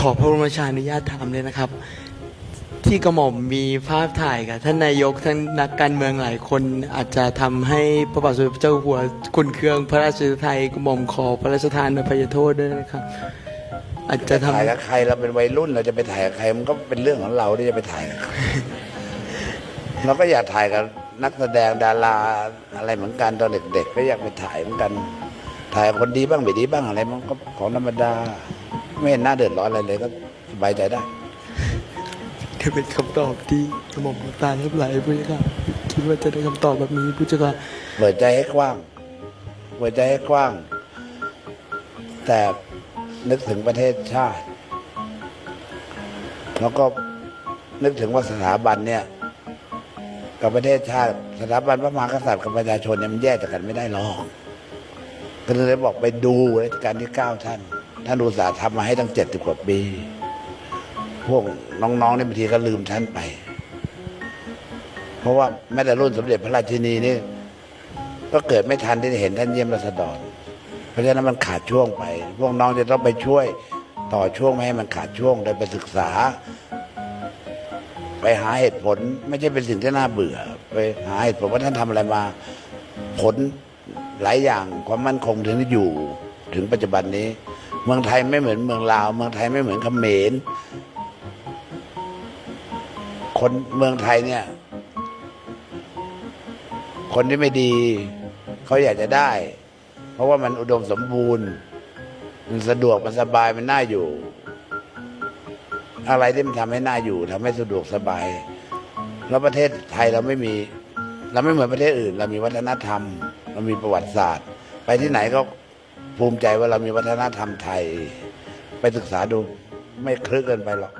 ขอพระบรมราชานุญาตถามเลยนะครับ ที่กระหม่อมมีภาพถ่ายกับท่านนายกท่านนักการเมืองหลายคนอาจจะทำให้พระบาทสมเด็จพระเจ้าอยู่หัวคุณเครื่องพระราชทานกระหม่อมขอพระราชทานอภัยโทษด้วยนะครับ อาจจะทำ ถ่ายกับใครเราเป็นวัยรุ่นเราจะไปถ่ายกับใครมันก็เป็นเรื่องของเราที่จะไปถ่ายกับใคร เราก็อยากถ่ายกับนักแสดงดาราอะไรเหมือนกันตอนเด็กๆก็อยากไปถ่ายเหมือนกัน ถ่ายกับคนดีบ้างไม่ดีบ้างอะไรมันก็ของธรรมดา ไม่เห็นหน้าเดือดร้อนอะไรเลยก็สบายใจได้จะเป็นคำตอบที่กระหม่อมน้ำตาแทบไหลพุทธค่ะคิดว่าจะได้คำตอบแบบนี้พุทธค่ะเปิดใจให้กว้างเปิดใจให้กว้าง แต่นึกถึงประเทศชาติ แล้วก็นึกถึงว่าสถาบันเนี่ย กับประเทศชาติ สถาบันพระมหากษัตริย์กับประชาชนเนี่ยมันแยกจากกันไม่ได้หรอกก็เลยบอกไปดูรัชกาลที่เก้าท่าน ท่านอุตสาห์ทำมาให้ตั้งเจ็ดสิบกว่าปี พวกน้องๆเนี่บางทีก็ลืมท่านไป เพราะว่าแม้แต่รุ่นสมเด็จพระราชินีนี่ก็เกิดไม่ทันที่จะเห็นท่านเยี่ยมราษฎร เพราะฉะนั้นมันขาดช่วงไป พวกน้องจะต้องไปช่วยต่อช่วงไม่ให้มันขาดช่วงโดยไปศึกษา ไปหาเหตุผลไม่ใช่เป็นสิ่งที่น่าเบื่อ ไปหาเหตุผลว่าท่านทำอะไรมา ผลหลายอย่างความมั่นคงถึงได้อยู่ ถึงปัจจุบันนี้ เมืองไทยไม่เหมือนเมืองลาว เมืองไทยไม่เหมือนเขมรคนเมืองไทยเนี่ย คนที่ไม่ดีเขาอยากจะได้ เพราะว่ามันอุดมสมบูรณ์ มันสะดวกมันสบายมันน่าอยู่ อะไรที่มันทำให้น่าอยู่ทำให้สะดวกสบาย แล้วประเทศไทยเราไม่มี เราไม่เหมือนประเทศอื่น เรามีวัฒนธรรม เรามีประวัติศาสตร์ ไปที่ไหนก็ ภูมิใจว่าเรามีวัฒนธรรมไทย ไปศึกษาดูไม่คลึกเกินไปหรอก